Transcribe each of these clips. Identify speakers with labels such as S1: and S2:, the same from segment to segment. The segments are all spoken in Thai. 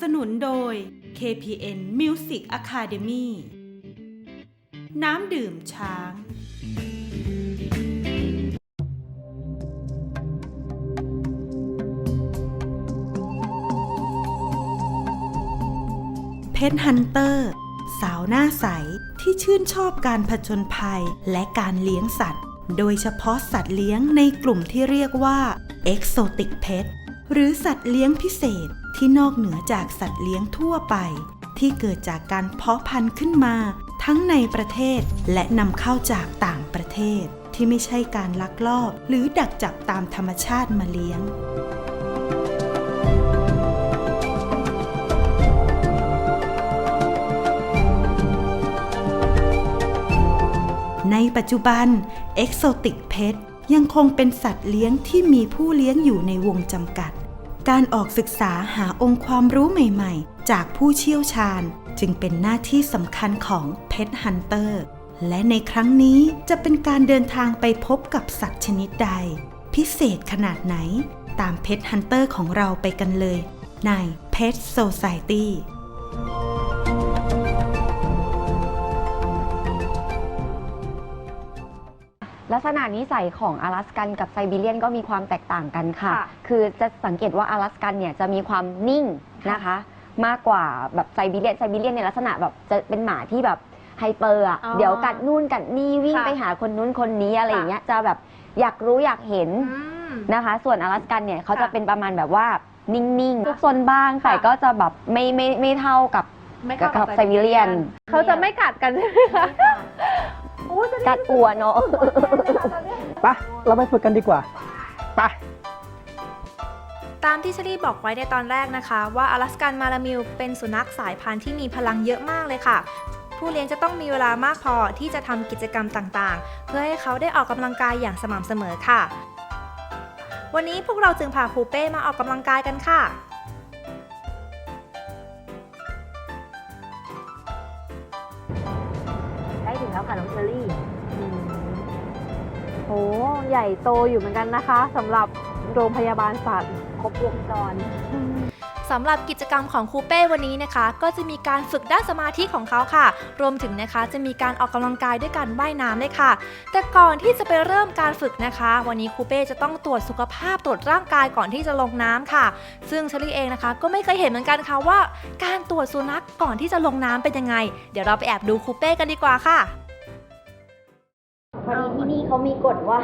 S1: สนุนโดย KPN Music Academy น้ำดื่มช้างเพชรฮันเตอร์ สาวหน้าใสที่ชื่นชอบการผจญภัยและการเลี้ยงสัตว์ โดยเฉพาะสัตว์เลี้ยงในกลุ่มที่เรียกว่า Exotic Pet หรือสัตว์เลี้ยงพิเศษ ที่นอกเหนือจากสัตว์เลี้ยงทั่วไป ที่เกิดจากการเพาะพันธุ์ขึ้นมา ทั้งในประเทศและนำเข้าจากต่างประเทศ ที่ไม่ใช่การลักลอบ หรือดักจับตามธรรมชาติมาเลี้ยงในปัจจุบัน Exotic Pet ยังคงเป็นสัตว์เลี้ยงที่มีผู้เลี้ยงอยู่ในวงจำกัด การออกศึกษาหาองค์ความรู้ใหม่ๆ จากผู้เชี่ยวชาญ จึงเป็นหน้าที่สำคัญของ Pet Hunter และในครั้งนี้จะเป็นการเดินทางไปพบกับสัตว์ชนิดใด พิเศษขนาดไหน ตาม Pet Hunter ของเราไปกันเลย ใน Pet Society
S2: ลักษณะนิสัยของอลาสกันกับไซบีเรียนก็มีความแตกต่างกันค่ะ
S3: ค่ะ
S2: คือจะสังเกตว่าอลาสกันเนี่ยจะมีความนิ่งนะคะ มากกว่าแบบไซบีเรียนไซบีเรียนในยลักษณะแบบจะเป็นหมาที่แบบไฮเปอร์อะ
S3: อ๋อ
S2: เดี๋ยวกัดนู่นกัดนี่วิ่ง
S3: ค่ะ
S2: ไปหาคนนู้นคนนี้อะไร
S3: ค่ะ
S2: อย่างเงี้ยจะแบบอยากรู้อยากเห็น
S3: อืม
S2: นะคะ ส่วนอลาสกันเนี่ยเขาจะ
S3: ค่ะ
S2: เป็นประมาณแบบว่านิ่งๆ
S3: ค่ะ
S2: ทุกซนบ้างแต่
S3: ค่ะ
S2: ก็จะแบบไม่ไม่ไม่เท่ากับ
S3: ไม่เข้า
S2: กับไซบีเรียน
S3: เขาจะไม่กัดกันใช่ไหมคะโอ้ยจะได้
S2: กัดอัวเนาะ
S4: ไปะเราไปฝึกกันดีกว่าไป
S5: ตามที่เชลี่บอกไว้ในตอนแรกนะคะ ว่าอลาสกันมาลามิวเป็นสุนัขสายพันธุ์ที่มีพลังเยอะมากเลยค่ะ ผู้เลี้ยงจะต้องมีเวลามากพอที่จะทำกิจกรรมต่างๆ เพื่อให้เขาได้ออกกำลังกายอย่างสม่ำเสมอค่ะ วันนี้พวกเราจึงพาคูเป้มาออกกำลังกายกันค่ะ
S2: แล้วค่ะน้องเชอรี่
S3: โอ้ใหญ่โตอยู่เหมือนกันนะคะสำหรับโรงพยาบาลสัตว์
S2: ครบวงจร
S5: สำหรับกิจกรรมของครูเป้วันนี้นะคะ ก็จะมีการฝึกด้านสมาธิของเขาค่ะ รวมถึงนะคะจะมีการออกกำลังกายด้วยการว่ายน้ำด้วยค่ะ แต่ก่อนที่จะไปเริ่มการฝึกนะคะ วันนี้ครูเป้จะต้องตรวจสุขภาพตรวจร่างกายก่อนที่จะลงน้ำค่ะ ซึ่งเชลี่เองนะคะ ก็ไม่เคยเห็นเหมือนกันค่ะว่า การตรวจสุนัขก่อนที่จะลงน้ำเป็นยังไง เดี๋ยวเราไปแอบดูครูเป้กันดีกว่าค่ะ
S2: พอดีที่ นี่เขามีกฎว่า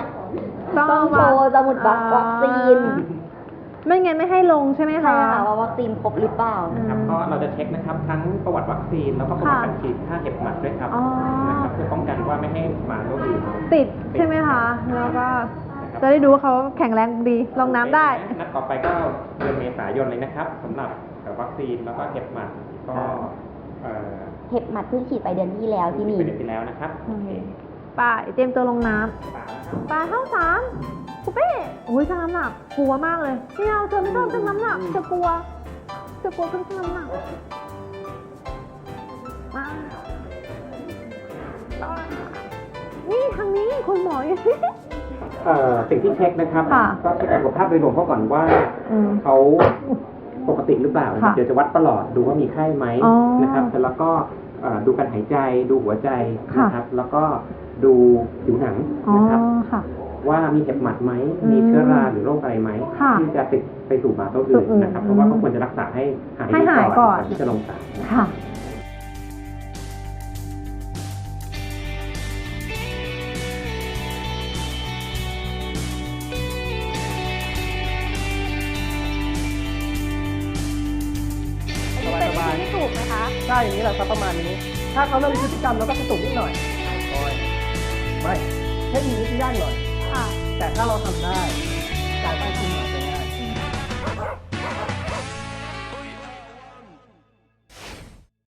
S3: ต้อง
S2: ต้องโชว์สมุดบัตรวัคซีน
S3: ไม่งั้นไม่ให้ลงใช่ไหม
S2: ใช่
S3: คะ
S2: ค่ะว่าวัคซีนครบหรือเปล่า
S4: ครับก็เราจะเช็คนะครับทั้งประวัติวัคซีนแล้วก็ประวัติ
S3: ค่ะ
S4: การฉีดค่าเห็บหมัดด้วยครับ
S3: อ๋อ
S4: นะครับเพื่อป้องกันว่าไม่ให้หมาตัวอื่น
S3: ติดใช่ไหมคะ แล้วก็จะได้ดูว่าเขาแข็งแรงดี ลงน้ำได้
S4: นัดต่อไปก็เดือนเมษายนเลยนะครับสำหรับวัคซีนแล้วก็เห็บหมัดก็เอ่อ
S2: เห็บหมัดเพิ่งฉีดไปเดือนที่แล้วที่นี่
S4: เป็นเดือนที่แล้วนะครับ
S3: โอเค ไป่าเตรียมตัวลงน้
S4: ฝากนะครับำ
S3: ปลาเข้าสามคุเป้โอ้ยชั่งน้ำหนักกลัวมากเลยไม่เอาเธอไม่ชอบชั่งน้ำหนักจะกลัวจะกลัวเครื่องชั่งน้ำหนักมานี่ทางนี้คุณหมออยู่
S4: เอ่อสิ่งที่เช็คนะครับ
S3: ค่ะ
S4: ก็เช็คสุขภาพโดยรวมเขาก่อนว่า
S3: อืม
S4: เขาปกติหรือเปล่า
S3: ค่ะ
S4: เดี๋ยวจะวัดประหลอดดูว่ามีไข้ไหม
S3: อ๋อ
S4: นะครับเสร็จแล้วก็เอ่อดูการหายใจดูหัวใจ
S3: ค่ะ
S4: นะครับ แล้วก็ ดูผิวหนัง
S3: อ๋อ
S4: นะครับ
S3: ค่ะ
S4: ว่ามีเห็บหมัดไหม
S3: อืม
S4: มีเชื้อราหรือโรคอะไรไหม
S3: ค่ะ
S4: ที่จะติดไปสู่หมาตัว
S3: ตั
S4: อื่
S3: วนอื่น
S4: นะครับ
S3: อืม
S4: เพราะว่าก็ควรจะรักษาให้หาย
S3: ให้หายก่อน
S4: ที่จะลงสาร
S3: ค่ะ
S4: สบาย
S3: ที่ถูกไหมคะ
S4: ใช่อย่างนี้แหละครับประมาณนี้ ถ้าเขาเริ่มพฤติกรรมแล้วก็กระตุกนิดหน่อย ไม่แค่มีนี้จะยากหน่อย
S6: แต่ถ้าเราทำได้การตั้งขึ้นมาเนไง